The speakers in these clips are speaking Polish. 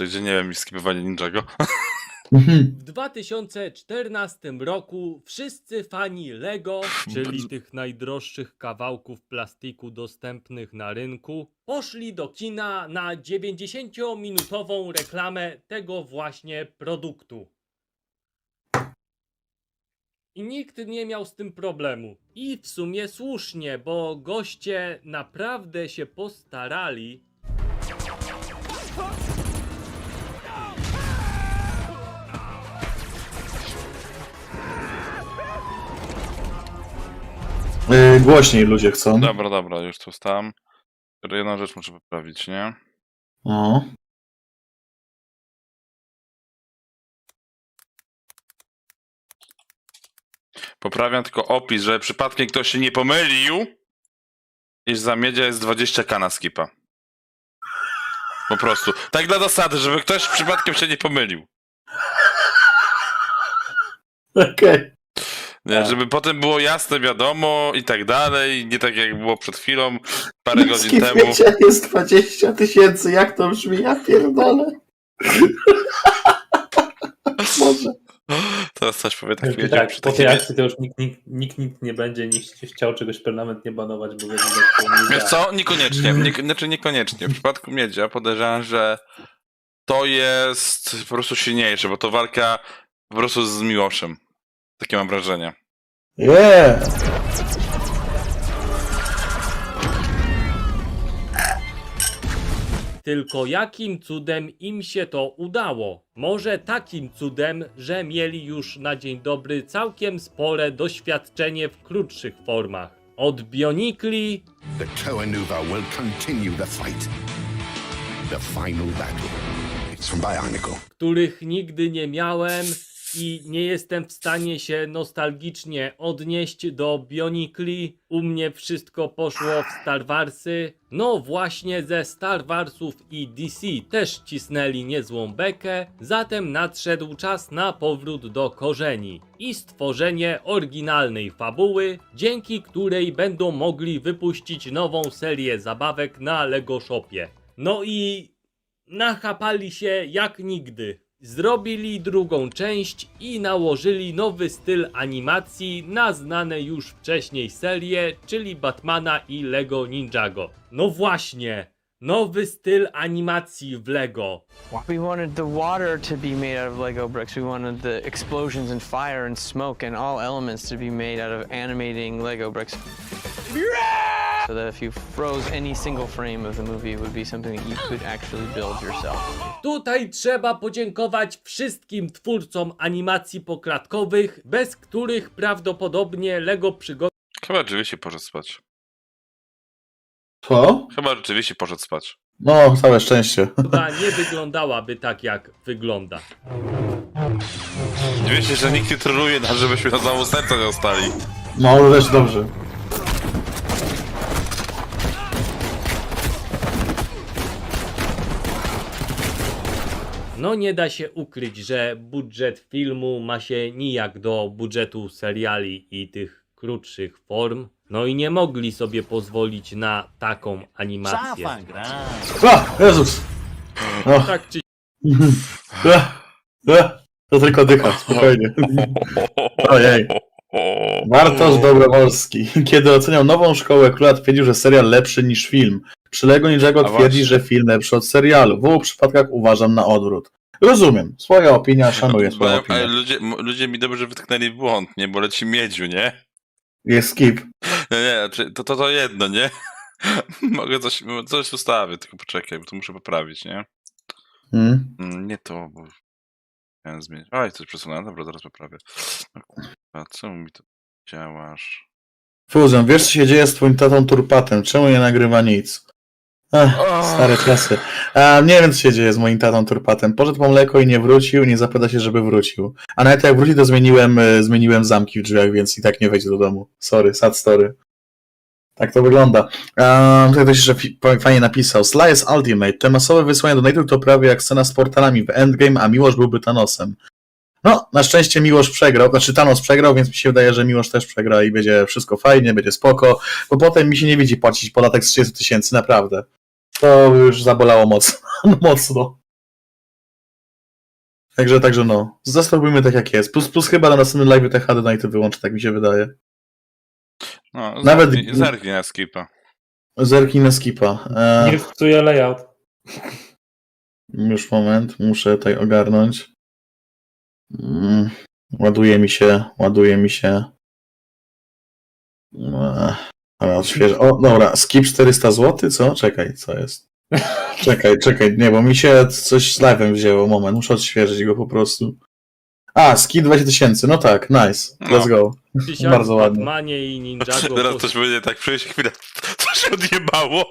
To gdzie nie wiem, skipowanie Ninjago. Mhm. W 2014 roku wszyscy fani Lego, czyli tych najdroższych kawałków plastiku dostępnych na rynku, poszli do kina na 90-minutową reklamę tego właśnie produktu. I nikt nie miał z tym problemu. I w sumie słusznie, bo goście naprawdę się postarali Yy, głośniej ludzie chcą. Dobra, dobra, już tu stałem. Jedną rzecz muszę poprawić, nie? O. Poprawiam tylko opis, że przypadkiem ktoś się nie pomylił, iż za miedia jest 20k na skipa. Po prostu. Tak dla zasady, żeby ktoś przypadkiem się nie pomylił. Okej. Tak. żeby potem było jasne, wiadomo i tak dalej. Nie tak jak było przed chwilą, parę godzin temu. Jest 20 tysięcy, jak to brzmi? Ja pierdolę. Może. Teraz coś powie tak, Tak, wiedział tak, przy po tej akcji to już nikt, nikt, nikt, nikt nie będzie nikt chciał czegoś permanentnie banować, bo Wiesz działa. co? Niekoniecznie. Nie, znaczy niekoniecznie. W przypadku Miedzia podejrzewam, że to jest po prostu silniejsze, bo to walka po prostu z Miłoszem. Takie mam wrażenie. Yeah. Tylko jakim cudem im się to udało? Może takim cudem, że mieli już na dzień dobry całkiem spore doświadczenie w krótszych formach. Od Bionikli, The will continue the fight. The final battle. It's from Bionicle. których nigdy nie miałem i nie jestem w stanie się nostalgicznie odnieść do Bionikli. U mnie wszystko poszło w Star Warsy. No właśnie ze Star Warsów i DC też cisnęli niezłą bekę, zatem nadszedł czas na powrót do korzeni i stworzenie oryginalnej fabuły, dzięki której będą mogli wypuścić nową serię zabawek na Lego Shopie. No i nachapali się jak nigdy. Zrobili drugą część i nałożyli nowy styl animacji na znane już wcześniej serie, czyli Batmana i Lego Ninjago. No właśnie, nowy styl animacji w Lego. We wanted the water to be made out of Lego bricks. We wanted the explosions and fire and smoke and all elements to be made out of animating Lego bricks. So that if you froze any single frame of the movie, it would be something that you could actually build yourself. Tutaj trzeba podziękować wszystkim twórcom animacji poklatkowych, bez których prawdopodobnie Lego przygody Chyba rzeczywiście poszedł spać. Co? Chyba rzeczywiście poszedł spać. No, całe szczęście. nie wyglądałaby tak jak wygląda. Dziwię się, że nikt nie troluje nas, żebyśmy na znowu serca nie ostali. No, ale też dobrze. No nie da się ukryć, że budżet filmu ma się nijak do budżetu seriali i tych krótszych form. No i nie mogli sobie pozwolić na taką animację. A, Jezus. O, Tak czy a, a, to tylko dycha, spokojnie. Ojej. Bartosz Dobrowolski. Kiedy oceniał nową szkołę króla, twierdził, że serial lepszy niż film. Przy Lego Ninjago A twierdzi, że film lepszy od serialu. W obu przypadkach uważam na odwrót. Rozumiem. Swoja opinia, szanuję swoją ale opinię. ludzie, ludzie mi dobrze wytknęli błąd, nie? Bo leci miedziu, nie? Jest skip. Nie, nie, znaczy, to, to, to jedno, nie? Mogę coś, coś ustawię, tylko poczekaj, bo to muszę poprawić, nie? Hmm? Mm, Nie to, bo chciałem zmienić. Oj, coś przesunąłem, dobra, zaraz poprawię. No kurwa, co mi to działasz? Fuzjon, wiesz co się dzieje z twoim tatą Turpatem? Czemu nie nagrywa nic? Ech, stare czasy. A, nie wiem co się dzieje z moim tatą Turpatem. Poszedł po mleko i nie wrócił, nie zapyta się, żeby wrócił. A nawet jak wróci, to zmieniłem, e, zmieniłem zamki w drzwiach, więc i tak nie wejdzie do domu. Sorry, sad story. Tak to wygląda. Um, tutaj ktoś jeszcze fi- fajnie napisał. Sly jest Ultimate. Te masowe wysłania donate'ów to prawie jak scena z portalami w Endgame, a Miłosz byłby Thanosem. No, na szczęście Miłosz przegrał, znaczy Thanos przegrał, więc mi się wydaje, że Miłosz też przegra i będzie wszystko fajnie, będzie spoko, bo potem mi się nie widzi płacić podatek z 30 tysięcy, naprawdę. To już zabolało mocno. mocno. Także, także no, zostawimy tak jak jest. Plus, plus chyba na następnym live te HD Nighty wyłączę, tak mi się wydaje. No, Nawet- zerknij, zerknij na skipa. Zerknij na skipa. E, Nie wpsuje layout. już moment, muszę tutaj ogarnąć. Mm, ładuje mi się, ładuje mi się. Ech, Odświeżę. O, dobra, skip 400 zł, co? Czekaj, co jest? Czekaj, czekaj, nie, bo mi się coś z live'em wzięło, moment, muszę odświeżyć go po prostu. A, skip 20 tysięcy, no tak, nice, let's go. Tysiak Bardzo ładnie. Batmanie i Ninjago. Teraz coś będzie tak przyjść chwilę. Co się odjebało?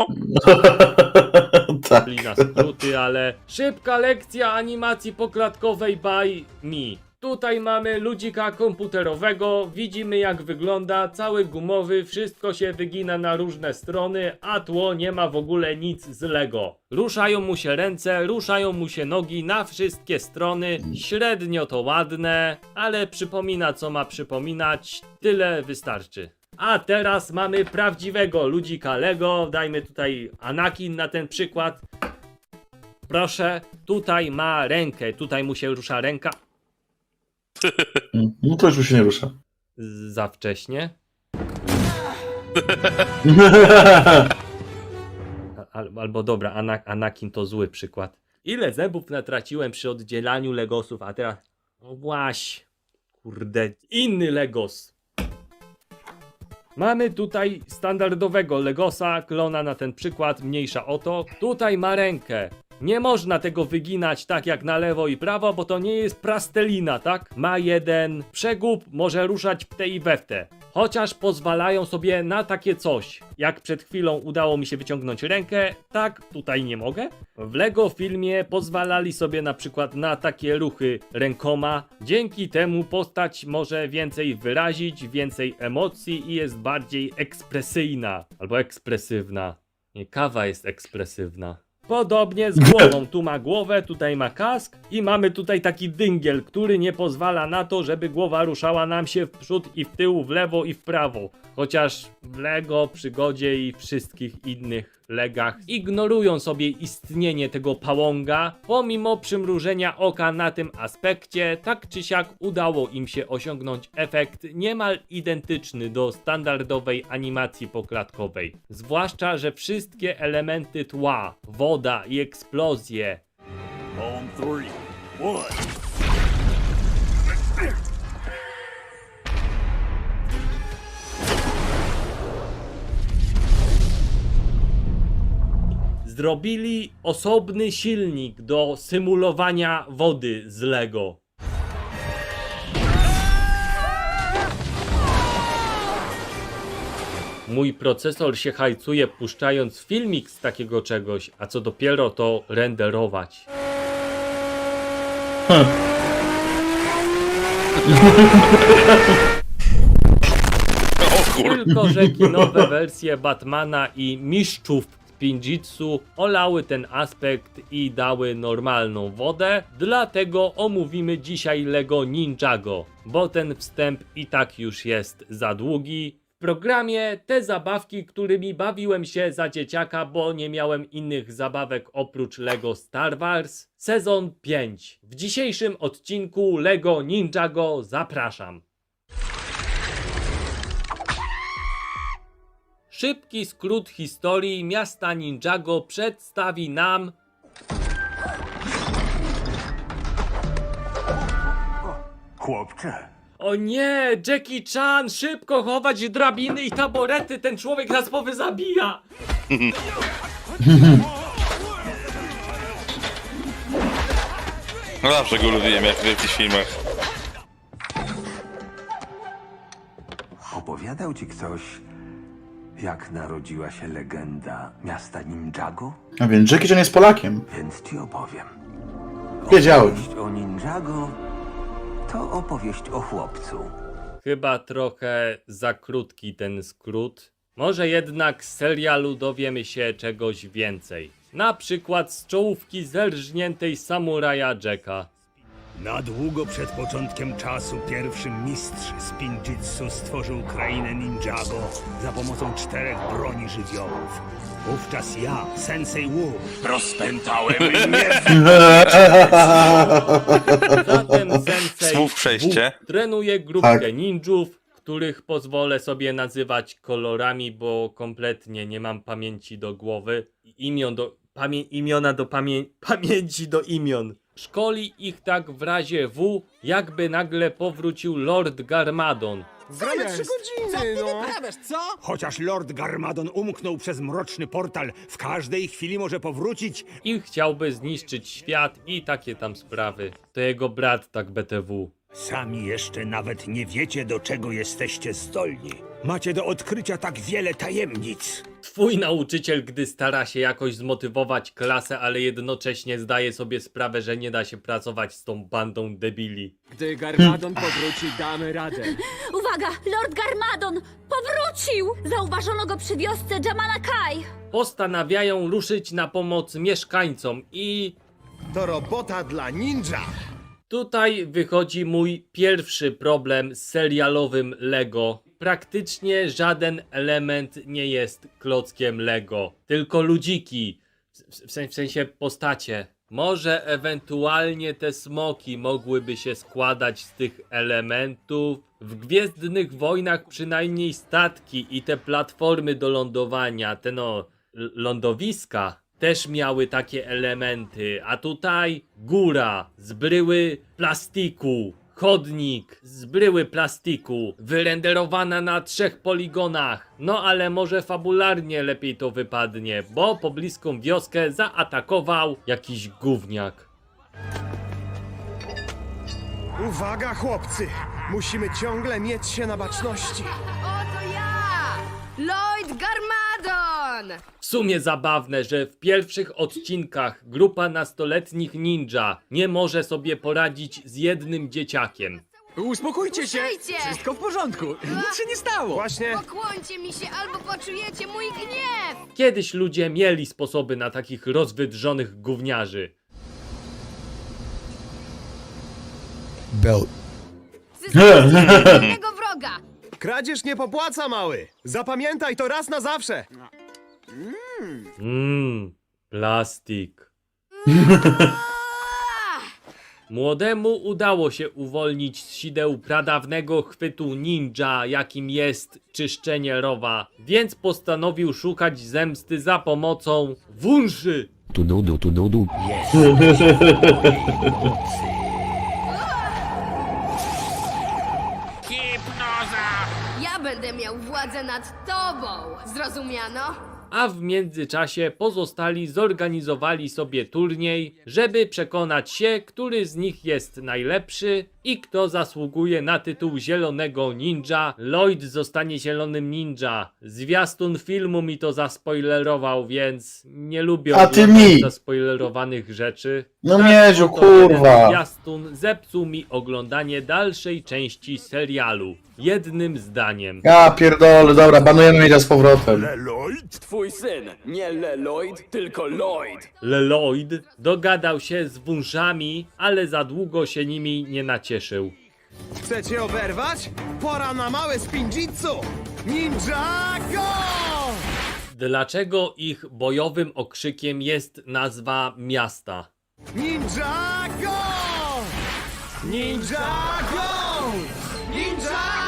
tak. na skróty, ale szybka lekcja animacji poklatkowej by me. Tutaj mamy ludzika komputerowego, widzimy jak wygląda, cały gumowy, wszystko się wygina na różne strony, a tło nie ma w ogóle nic z Lego. Ruszają mu się ręce, ruszają mu się nogi na wszystkie strony, średnio to ładne, ale przypomina co ma przypominać, tyle wystarczy. A teraz mamy prawdziwego ludzika Lego, dajmy tutaj Anakin na ten przykład. Proszę, tutaj ma rękę, tutaj mu się rusza ręka No to już się nie rusza. za wcześnie. Al, albo dobra, Ana, Anakin to zły przykład. Ile zębów natraciłem przy oddzielaniu Legosów, a teraz... No właśnie, kurde, inny Legos. Mamy tutaj standardowego Legosa, klona na ten przykład, mniejsza o to. Tutaj ma rękę. Nie można tego wyginać tak jak na lewo i prawo, bo to nie jest plastelina, tak? Ma jeden przegub, może ruszać w te i we w te. Chociaż pozwalają sobie na takie coś. Jak przed chwilą udało mi się wyciągnąć rękę, tak tutaj nie mogę. W Lego filmie pozwalali sobie na przykład na takie ruchy rękoma. Dzięki temu postać może więcej wyrazić, więcej emocji i jest bardziej ekspresyjna albo ekspresywna. Nie, kawa jest ekspresywna. Podobnie z głową. Tu ma głowę, tutaj ma kask i mamy tutaj taki dyngiel, który nie pozwala na to, żeby głowa ruszała nam się w przód i w tył, w lewo i w prawo. Chociaż w Lego, przygodzie i wszystkich innych legach ignorują sobie istnienie tego pałąga, pomimo przymrużenia oka na tym aspekcie, tak czy siak udało im się osiągnąć efekt niemal identyczny do standardowej animacji poklatkowej. Zwłaszcza, że wszystkie elementy tła, woda i eksplozje zrobili osobny silnik do symulowania wody z Lego. Mój procesor się hajcuje puszczając filmik z takiego czegoś, a co dopiero to renderować. Tylko, że kinowe wersje Batmana i mistrzów Spinjitsu olały ten aspekt i dały normalną wodę, dlatego omówimy dzisiaj Lego Ninjago, bo ten wstęp i tak już jest za długi. W programie te zabawki, którymi bawiłem się za dzieciaka, bo nie miałem innych zabawek oprócz Lego Star Wars, sezon 5. W dzisiejszym odcinku Lego Ninjago zapraszam. Szybki skrót historii miasta Ninjago przedstawi nam Chłopcze, O nie, Jackie Chan, szybko chować drabiny i taborety, ten człowiek nas powyzabija! No zawsze go lubiłem, jak w wielkich filmach. opowiadał ci ktoś, jak narodziła się legenda miasta Ninjago? A więc Jackie Chan jest Polakiem. Więc ci opowiem. Wiedziałem. Opowieść o Ninjago to opowieść o chłopcu. Chyba trochę za krótki ten skrót. Może jednak z serialu dowiemy się czegoś więcej. Na przykład z czołówki zerżniętej samuraja Jacka. Na długo przed początkiem czasu pierwszy mistrz Spinjitsu stworzył krainę Ninjago za pomocą czterech broni żywiołów. Wówczas ja, Sensei Wu, rozpętałem nie Zatem Sensei Słów przejście. Wu trenuje grupkę Tak. ninjów, których pozwolę sobie nazywać kolorami, bo kompletnie nie mam pamięci do głowy. Imion do, pamię, imiona do pamię, pamięci do imion. Szkoli ich tak w razie W, jakby nagle powrócił Lord Garmadon. Gramy trzy godziny, no! Chociaż Lord Garmadon umknął przez mroczny portal, w każdej chwili może powrócić. i chciałby zniszczyć świat i takie tam sprawy. To jego brat tak BTW. Sami jeszcze nawet nie wiecie, do czego jesteście zdolni. Macie do odkrycia tak wiele tajemnic. Twój nauczyciel, gdy stara się jakoś zmotywować klasę, ale jednocześnie zdaje sobie sprawę, że nie da się pracować z tą bandą debili. Gdy Garmadon powróci, damy radę. Uwaga! Lord Garmadon! Powrócił! Zauważono go przy wiosce Jamala Kai. Postanawiają ruszyć na pomoc mieszkańcom i To robota dla ninja! Tutaj wychodzi mój pierwszy problem z serialowym Lego. Praktycznie żaden element nie jest klockiem Lego, tylko ludziki, w, w, sen- w sensie postacie. Może ewentualnie te smoki mogłyby się składać z tych elementów. W Gwiezdnych Wojnach przynajmniej statki i te platformy do lądowania, te no lądowiska też miały takie elementy, a tutaj góra z bryły plastiku, chodnik z bryły plastiku, wyrenderowana na trzech poligonach. No ale może fabularnie lepiej to wypadnie, bo pobliską wioskę zaatakował jakiś gówniak. Uwaga, chłopcy! Musimy ciągle mieć się na baczności. Oto ja! Lloyd Garmadon! W sumie zabawne, że w pierwszych odcinkach grupa nastoletnich ninja nie może sobie poradzić z jednym dzieciakiem. Uspokójcie się! Wszystko w porządku! Nic się nie stało! Właśnie Pokłońcie mi się albo poczujecie mój gniew! Kiedyś ludzie mieli sposoby na takich rozwydrzonych gówniarzy. Zyskajcie jednego wroga! kradzież nie popłaca, mały! Zapamiętaj to raz na zawsze! Mmm, plastik. Młodemu udało się uwolnić z sideł pradawnego chwytu ninja, jakim jest czyszczenie rowa, więc postanowił szukać zemsty za pomocą wunszy. Ja będę miał władzę nad tobą! Zrozumiano? A w międzyczasie pozostali zorganizowali sobie turniej, żeby przekonać się, który z nich jest najlepszy i kto zasługuje na tytuł zielonego ninja. Lloyd zostanie zielonym ninja. Zwiastun filmu mi to zaspoilerował, więc nie lubię A ty oglądać mi! zaspoilerowanych rzeczy. No Tak Mieziu, oto jeden kurwa! Zwiastun zepsuł mi oglądanie dalszej części serialu. Jednym zdaniem. Ja pierdolę, dobra, banujemy Miedzia z powrotem. Twój syn! Nie Leloid, tylko Lloyd! Leloid dogadał się z wunszami, ale za długo się nimi nie nacieszył. Chcecie oberwać? Pora na małe spinjitsu! Ninjago! Dlaczego ich bojowym okrzykiem jest nazwa miasta? Ninjago! Ninjago! Ninjago!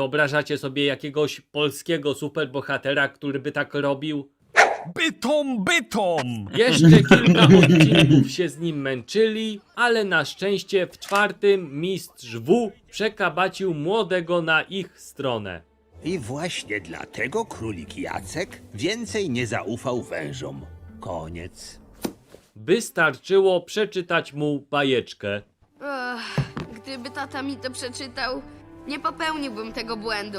Wyobrażacie sobie jakiegoś polskiego superbohatera, który by tak robił? Bytom, bytom! Jeszcze kilka odcinków się z nim męczyli, ale na szczęście w czwartym mistrz W przekabacił młodego na ich stronę. I właśnie dlatego królik Jacek więcej nie zaufał wężom. Koniec. Wystarczyło przeczytać mu bajeczkę. Ach, gdyby tata mi to przeczytał, nie popełniłbym tego błędu.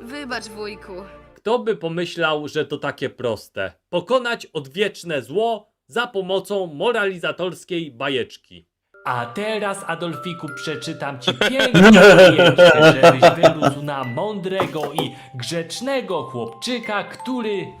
Wybacz, wujku. Kto by pomyślał, że to takie proste? Pokonać odwieczne zło za pomocą moralizatorskiej bajeczki. A teraz, Adolfiku, przeczytam ci piękne pojęcie, żebyś wyrósł na mądrego i grzecznego chłopczyka, który...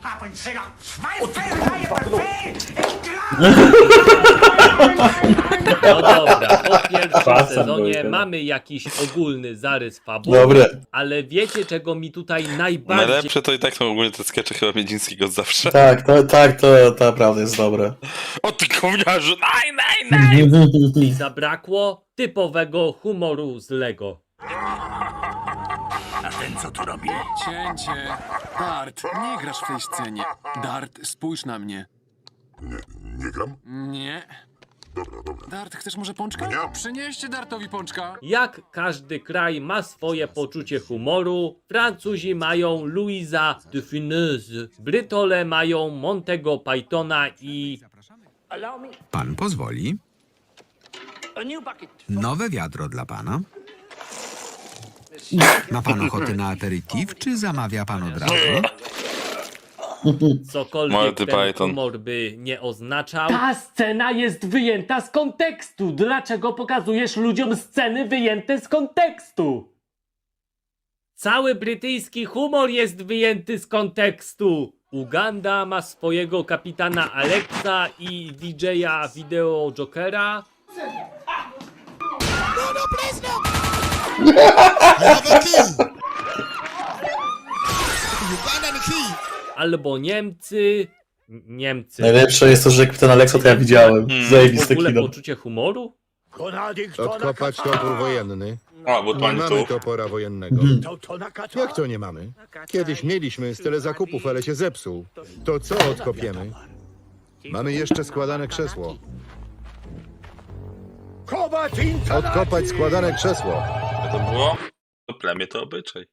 No dobra, po pierwszym sezonie mamy jakiś ogólny zarys fabuły, Dobre. ale wiecie czego mi tutaj najbardziej Najlepsze to i tak są ogólnie te skecze chyba Miedzińskiego zawsze. Tak, to, tak, to, to naprawdę jest dobre. O ty gówniarzu, naj, naj, naj! zabrakło? Typowego humoru z Lego. A ten co tu robi? Cięcie. Dart, nie grasz w tej scenie. Dart, spójrz na mnie. Nie, nie gram? Nie. Dobra, dobra. Dart, chcesz może pączka? Nie. Przynieście Dartowi pączka. Jak każdy kraj ma swoje poczucie humoru, Francuzi mają Louisa de Funès, Brytole mają Montego Pythona i Pan pozwoli? Nowe wiadro dla pana. Ma pan ochotę na aperitif, czy zamawia pan od razu? cokolwiek Monty ten Python. humor by nie oznaczał. Ta scena jest wyjęta z kontekstu. Dlaczego pokazujesz ludziom sceny wyjęte z kontekstu? Cały brytyjski humor jest wyjęty z kontekstu. Uganda ma swojego kapitana Alexa i DJ-a wideo Jokera. Albo Niemcy. Niemcy. Najlepsze jest to, że kapitan Aleksa to ja widziałem. W Zajebiste ogóle kino. poczucie humoru? Odkopać topór wojenny. O, bo Nie mamy topora wojennego. Mhm. Jak to nie mamy? Kiedyś mieliśmy z tyle zakupów, ale się zepsuł. To co odkopiemy? Mamy jeszcze składane krzesło. Odkopać składane krzesło. Co to było? To plemię to obyczaj.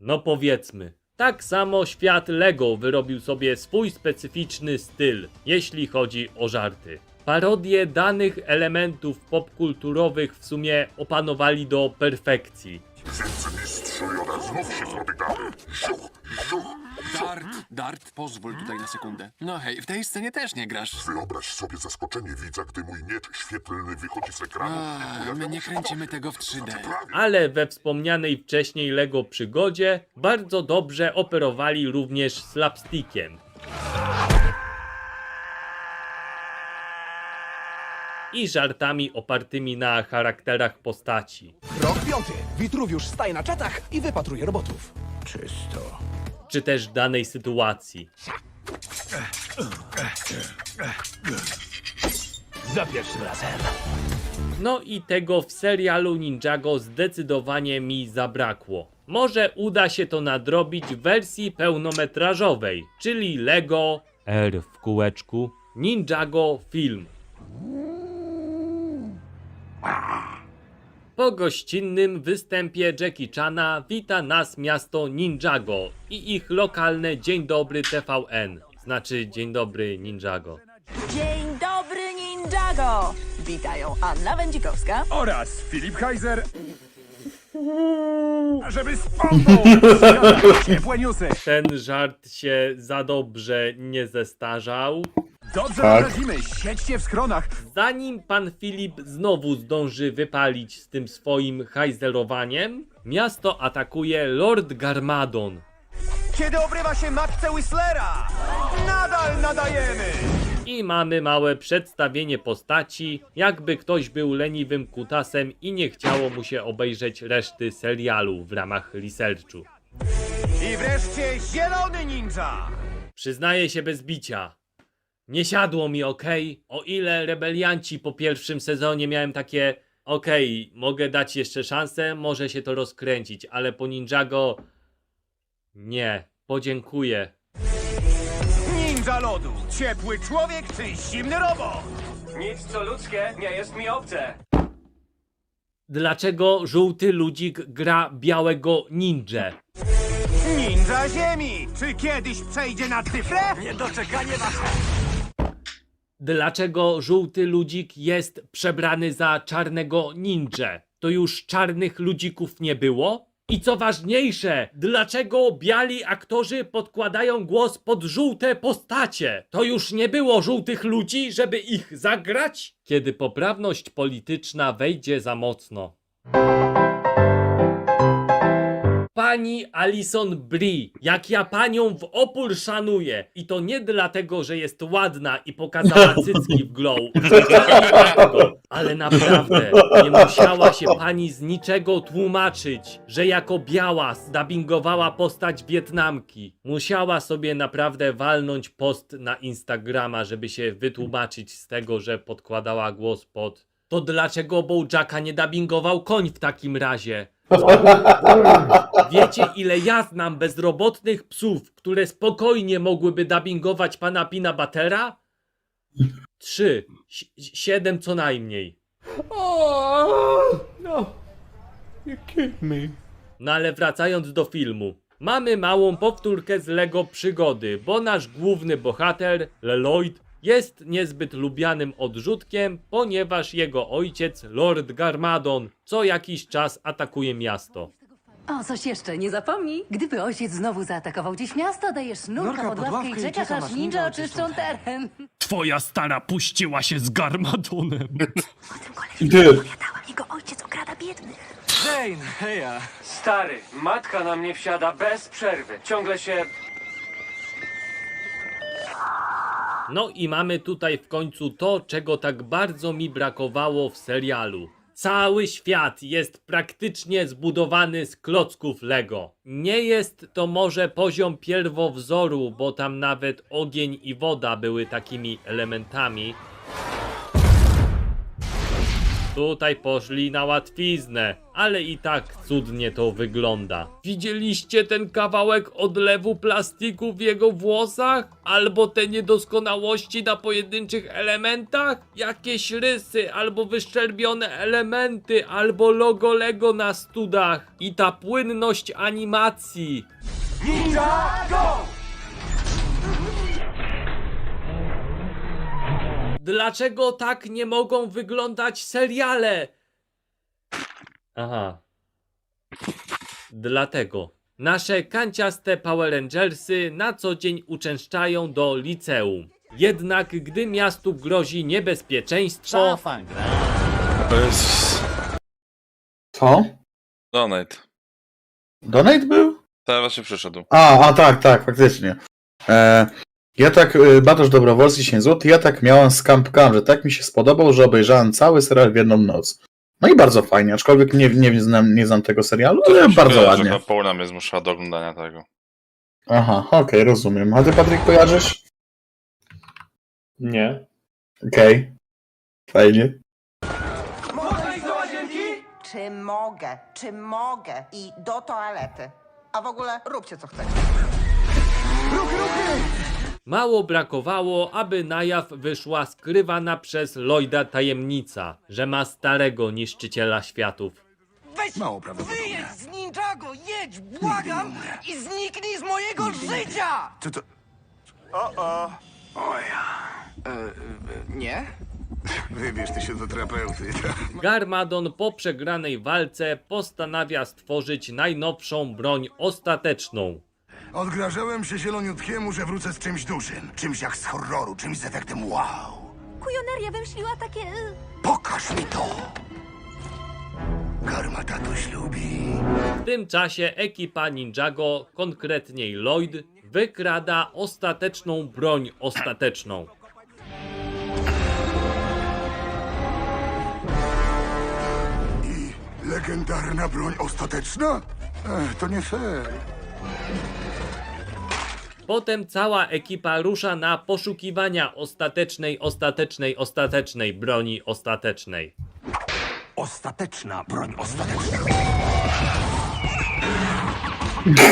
No powiedzmy. Tak samo świat Lego wyrobił sobie swój specyficzny styl, jeśli chodzi o żarty. Parodie danych elementów popkulturowych w sumie opanowali do perfekcji. Wicemistrzu Joda znów się spotykamy. Ziuch, ziuch. Dart, Dart, pozwól tutaj na sekundę. No hej, w tej scenie też nie grasz. Wyobraź sobie zaskoczenie widza, gdy mój miecz świetlny wychodzi z ekranu. A, my nie kręcimy tego w 3D. Ale we wspomnianej wcześniej Lego przygodzie bardzo dobrze operowali również slapstickiem. I żartami opartymi na charakterach postaci. Rok piąty. Witruwiusz staje na czatach i wypatruje robotów. Czysto. czy też danej sytuacji. Za pierwszym razem. No i tego w serialu Ninjago zdecydowanie mi zabrakło. Może uda się to nadrobić w wersji pełnometrażowej, czyli Lego R w kółeczku Ninjago Film. Po gościnnym występie Jackie Chana wita nas miasto Ninjago i ich lokalne Dzień Dobry TVN. Znaczy Dzień Dobry Ninjago. Dzień dobry, Ninjago! Witają Anna Wędzikowska. Oraz Filip Heiser. Żeby spomnął! Ciepłe newsy. Ten żart się za dobrze nie zestarzał. Dobrze Tak. radzimy. Siedźcie w schronach. Zanim pan Filip znowu zdąży wypalić z tym swoim hajzerowaniem, miasto atakuje Lord Garmadon. Kiedy obrywa się matce Whistlera. Nadal nadajemy. I mamy małe przedstawienie postaci, jakby ktoś był leniwym kutasem i nie chciało mu się obejrzeć reszty serialu w ramach researchu. I wreszcie zielony ninja. Przyznaję się bez bicia. Nie siadło mi, okej? O ile rebelianci po pierwszym sezonie miałem takie, okej, mogę dać jeszcze szansę, może się to rozkręcić, ale po Ninjago nie, podziękuję. Ninja lodu. Ciepły człowiek czy zimny robot? Nic co ludzkie nie jest mi obce. Dlaczego żółty ludzik gra białego ninja? Ninja ziemi. Czy kiedyś przejdzie na cyfrę? Niedoczekanie wasze. Dlaczego żółty ludzik jest przebrany za czarnego ninja? To już czarnych ludzików nie było? I co ważniejsze, dlaczego biali aktorzy podkładają głos pod żółte postacie? To już nie było żółtych ludzi, żeby ich zagrać? Kiedy poprawność polityczna wejdzie za mocno. Pani Alison Brie, jak ja panią w opór szanuję. I to nie dlatego, że jest ładna i pokazała cycki w glow. Ale naprawdę, nie musiała się pani z niczego tłumaczyć, że jako biała zdubbingowała postać Wietnamki. Musiała sobie naprawdę walnąć post na Instagrama, żeby się wytłumaczyć z tego, że podkładała głos pod... To dlaczego Bojacka nie dubbingował koń w takim razie? Wiecie, ile ja znam bezrobotnych psów, które spokojnie mogłyby dubbingować pana Pina Batera? Trzy. Si- siedem co najmniej. No ale wracając do filmu. Mamy małą powtórkę z Lego przygody, bo nasz główny bohater, Leloid, jest niezbyt lubianym odrzutkiem, ponieważ jego ojciec, Lord Garmadon, co jakiś czas atakuje miasto. O, coś jeszcze, nie zapomnij. Gdyby ojciec znowu zaatakował dziś miasto, dajesz nurka pod ławkę i czekasz, aż ninja oczyszczą teren. Twoja stara puściła się z Garmadonem. Ty, Jego ojciec okrada biednych. Jane, heja. Stary, matka na mnie wsiada bez przerwy. Ciągle się... No i mamy tutaj w końcu to, czego tak bardzo mi brakowało w serialu. Cały świat jest praktycznie zbudowany z klocków Lego. Nie jest to może poziom pierwowzoru, bo tam nawet ogień i woda były takimi elementami. Tutaj poszli na łatwiznę, ale i tak cudnie to wygląda. Widzieliście ten kawałek odlewu plastiku w jego włosach? Albo te niedoskonałości na pojedynczych elementach? Jakieś rysy, albo wyszczerbione elementy, albo logo Lego na studach. I ta płynność animacji. Ninja, go! Dlaczego tak nie mogą wyglądać seriale? Aha. Dlatego. Nasze kanciaste Power Rangersy na co dzień uczęszczają do liceum. Jednak gdy miastu grozi niebezpieczeństwo, Jezus. co? Donate. Donate był? Teraz właśnie przyszedł. A, a tak, tak, faktycznie. E, ja tak, y, Bartosz Dobrowolski 10 zł, ja tak miałem z Camp Cam, że tak mi się spodobał, że obejrzałem cały serial w jedną noc. No i bardzo fajnie, aczkolwiek nie, nie, znam, nie znam tego serialu, ale bardzo ładnie. Paula mnie zmuszała do oglądania tego. Aha, okej, rozumiem. A ty Patryk kojarzysz? Nie. Okej. Fajnie. Można iść do łazienki? Czy mogę? Czy mogę? I do toalety. A w ogóle róbcie co chcecie. Mało brakowało, aby na jaw wyszła skrywana przez Lloyda tajemnica, że ma starego niszczyciela światów. Weź, Mało prawdopodobne. wyjedź z Ninjago, jedź, błagam! I zniknij z mojego życia! Co to... Nie? Wybierz ty się do terapeuty. Garmadon po przegranej walce postanawia stworzyć najnowszą broń ostateczną. Odgrażałem się zieloniutkiemu, że wrócę z czymś dużym. Czymś jak z horroru, czymś z efektem wow. Kujoneria wymyśliła takie... y, Pokaż mi to! Karma tatuś lubi. W tym czasie ekipa Ninjago, konkretniej Lloyd, wykrada ostateczną broń ostateczną. I legendarna broń ostateczna? Ech, to nie fair. Potem cała ekipa rusza na poszukiwania ostatecznej, ostatecznej, ostatecznej broni ostatecznej. Ostateczna broń ostateczna.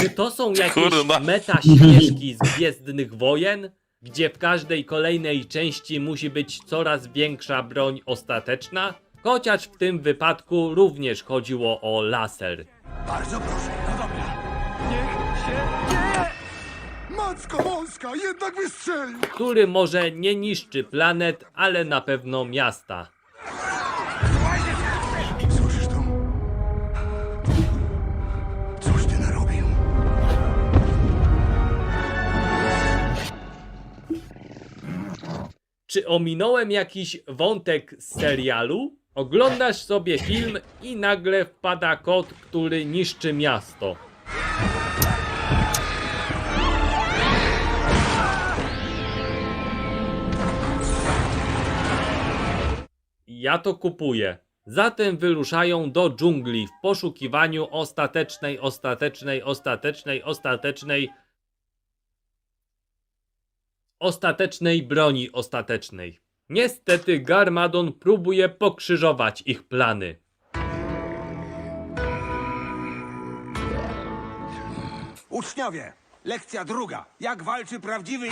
Czy to są jakieś Kurwa. meta śmieszki z Gwiezdnych Wojen? Gdzie w każdej kolejnej części musi być coraz większa broń ostateczna? Chociaż w tym wypadku również chodziło o laser. Bardzo proszę. Wąska, jednak który może nie niszczy planet, ale na pewno miasta. Słyszysz to? Coś ty narobił. Czy ominąłem jakiś wątek z serialu? Oglądasz sobie film i nagle wpada kot, który niszczy miasto. Ja to kupuję. Zatem wyruszają do dżungli w poszukiwaniu ostatecznej, ostatecznej, ostatecznej, ostatecznej, ostatecznej broni ostatecznej. Niestety Garmadon próbuje pokrzyżować ich plany. Uczniowie, lekcja druga. Jak walczy prawdziwy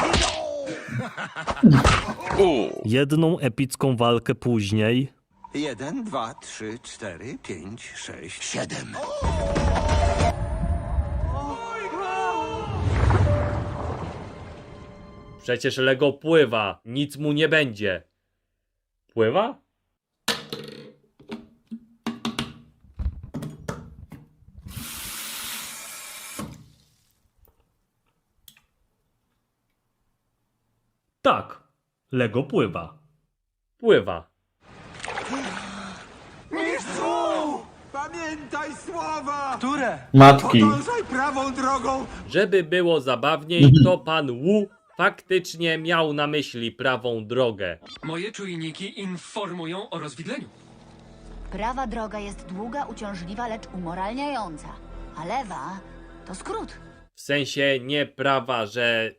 Jedną epicką walkę później. Jeden, dwa, trzy, cztery, pięć, sześć, siedem. Przecież Lego pływa, nic mu nie będzie. Pływa? Tak, Lego pływa. Pływa. Mistrzu! Pamiętaj słowa! Które? Matki. Podążaj prawą drogą! Żeby było zabawniej, to pan Wu faktycznie miał na myśli prawą drogę. Moje czujniki informują o rozwidleniu. Prawa droga jest długa, uciążliwa, lecz umoralniająca. A lewa to skrót. W sensie nie prawa, że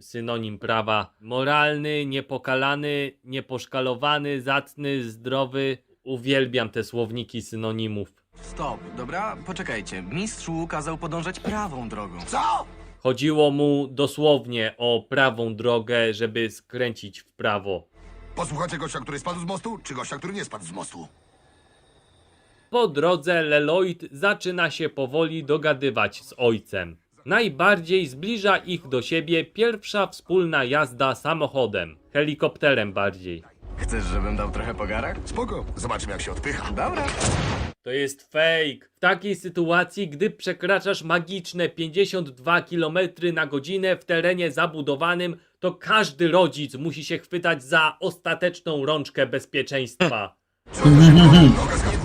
synonim prawa. Moralny, niepokalany, nieposzkalowany, zacny, zdrowy. Uwielbiam te słowniki synonimów. Stop, dobra? Poczekajcie. Mistrz Wu kazał podążać prawą drogą. Co? Chodziło mu dosłownie o prawą drogę, żeby skręcić w prawo. Posłuchacie gościa, który spadł z mostu, czy gościa, który nie spadł z mostu? Po drodze Leloid zaczyna się powoli dogadywać z ojcem. Najbardziej zbliża ich do siebie pierwsza wspólna jazda samochodem, helikopterem bardziej. Chcesz, żebym dał trochę po garach? Spoko, zobaczymy jak się odpycha. Dobra. To jest fake. W takiej sytuacji, gdy przekraczasz magiczne 52 km na godzinę w terenie zabudowanym, to każdy rodzic musi się chwytać za ostateczną rączkę bezpieczeństwa.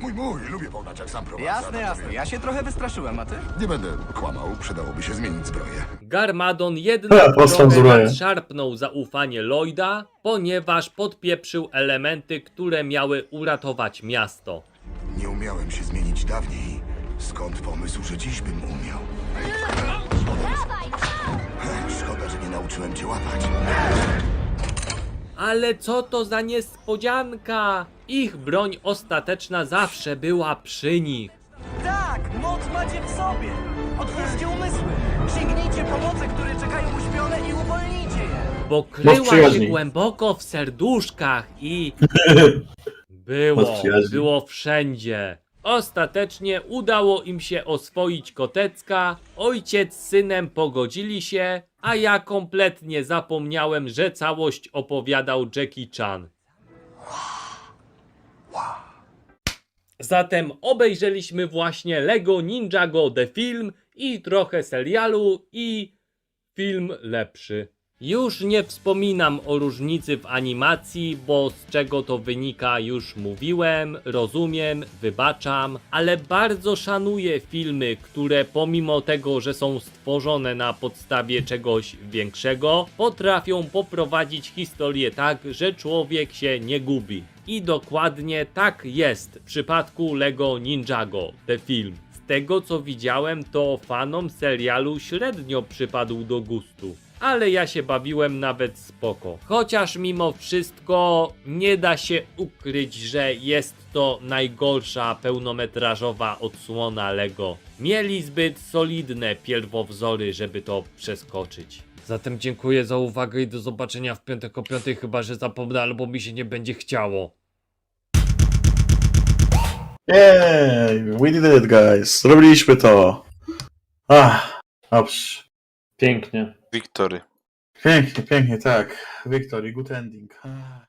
Mój, mój, lubię pognać jak sam prowadzę. Jasne, jasne. Ja się trochę wystraszyłem, a ty? Nie będę kłamał, przydałoby się zmienić zbroję. Garmadon jednak trochę nadszarpnął zaufanie Lloyda, ponieważ podpieprzył elementy, które miały uratować miasto. Nie umiałem się zmienić dawniej. Skąd pomysł, że dziś bym umiał? Szkoda, że nie nauczyłem cię łapać. Ale co to za niespodzianka! Ich broń ostateczna zawsze była przy nich. Tak! Moc macie w sobie! Otwórzcie umysły! Sięgnijcie po moce, które czekają uśpione i uwolnijcie je! Bo Moc kryła się przyjaźni. głęboko w serduszkach i Moc było, przyjaźni. było wszędzie. Ostatecznie udało im się oswoić kotecka, ojciec z synem pogodzili się, a ja kompletnie zapomniałem, że całość opowiadał Jackie Chan. Zatem obejrzeliśmy właśnie Lego Ninjago The Film i trochę serialu i film lepszy. Już nie wspominam o różnicy w animacji, bo z czego to wynika już mówiłem, rozumiem, wybaczam, ale bardzo szanuję filmy, które pomimo tego, że są stworzone na podstawie czegoś większego, potrafią poprowadzić historię tak, że człowiek się nie gubi. I dokładnie tak jest w przypadku Lego Ninjago, The Film. Z tego co widziałem, to fanom serialu średnio przypadł do gustu. Ale ja się bawiłem nawet spoko. Chociaż mimo wszystko nie da się ukryć, że jest to najgorsza pełnometrażowa odsłona Lego. Mieli zbyt solidne pierwowzory, żeby to przeskoczyć. Zatem dziękuję za uwagę i do zobaczenia w piątek o piątej, chyba że zapomnę albo mi się nie będzie chciało. Jej, we did it, guys. Zrobiliśmy to. Ah, dobrze. Pięknie. Wiktory. Pięknie, pięknie, tak. Victory, good ending. Ah.